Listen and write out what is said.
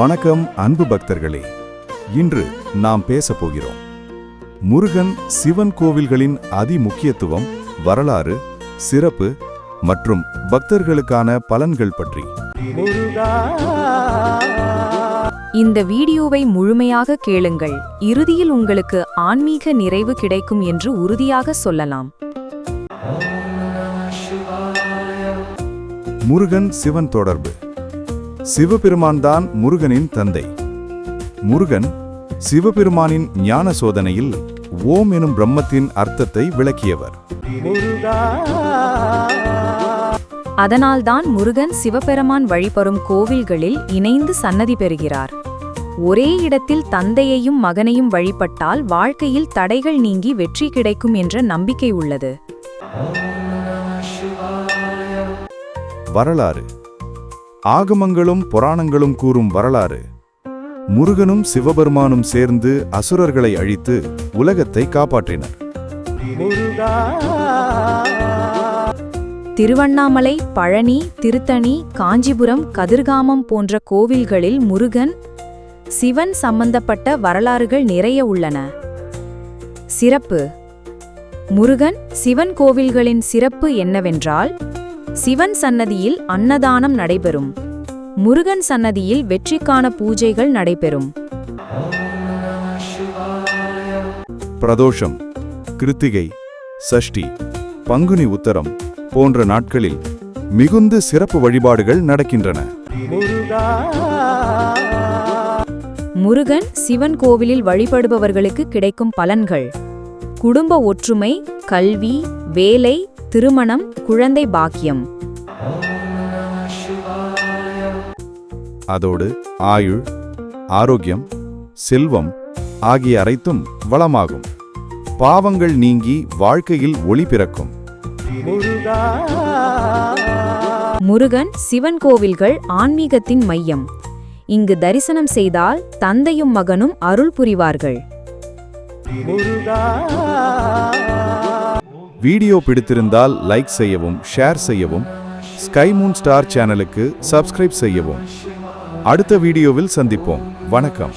வணக்கம் அன்பு பக்தர்களே. இன்று நாம் பேசப் போகிறோம். முருகன் சிவன் கோவில்களின் அதி முக்கியத்துவம் வரலாறு சிறப்பு மற்றும் பக்தர்களுக்கான பலன்கள் பற்றி. இந்த வீடியோவை முழுமையாக கேளுங்கள். இறுதியில் உங்களுக்கு ஆன்மீக நிறைவு கிடைக்கும் என்று உறுதியாக சொல்லலாம். முருகன் சிவன் தொடர்பு. சிவபெருமான் தான் முருகனின் தந்தை. முருகன் சிவபெருமானின் ஞான சோதனையில் ஓம் எனும் பிரம்மத்தின் அர்த்தத்தை விளக்கியவர். அதனால்தான் முருகன் சிவபெருமான் வழிபடும் கோவில்களில் இணைந்து சன்னதி பெறுகிறார். ஒரே இடத்தில் தந்தையையும் மகனையும் வழிபட்டால் வாழ்க்கையில் தடைகள் நீங்கி வெற்றி கிடைக்கும் என்ற நம்பிக்கை உள்ளது. வரலாறு. ஆகமங்களும் புராணங்களும் கூறும் வரலாறு. முருகனும் சிவபெருமானும் சேர்ந்து அசுரர்களை அழித்து உலகத்தை காப்பாற்றினர். திருவண்ணாமலை பழனி திருத்தணி காஞ்சிபுரம் கதிர்காமம் போன்ற கோவில்களில் முருகன் சிவன் சம்பந்தப்பட்ட வரலாறுகள் நிறைய உள்ளன. சிறப்பு. முருகன் சிவன் கோவில்களின் சிறப்பு என்னவென்றால் சிவன் சன்னதியில் அன்னதானம் நடைபெறும். முருகன் சன்னதியில் வெற்றிக்கான பூஜைகள் நடைபெறும். பிரதோஷம் கிருத்திகை சஷ்டி பங்குனி உத்தரம் போன்ற நாட்களில் மிகுந்த சிறப்பு வழிபாடுகள் நடக்கின்றன. முருகன் சிவன் கோவிலில் வழிபடுபவர்களுக்கு கிடைக்கும் பலன்கள். குடும்ப ஒற்றுமை கல்வி வேலை திருமணம் குழந்தை பாக்கியம். அதோடு ஆயுள் ஆரோக்கியம் செல்வம் ஆகிய அனைத்தும் வளமாகும். பாவங்கள் நீங்கி வாழ்க்கையில் ஒளி பிறக்கும். முருகன் சிவன் கோவில்கள் ஆன்மீகத்தின் மையம். இங்கு தரிசனம் செய்தால் தந்தையும் மகனும் அருள் புரிவார்கள். வீடியோ பிடித்திருந்தால் லைக் செய்யவும் ஷேர் செய்யவும் ஸ்கை மூன் ஸ்டார் சேனலுக்கு சப்ஸ்கிரைப் செய்யவும். அடுத்த வீடியோவில் சந்திப்போம். வணக்கம்.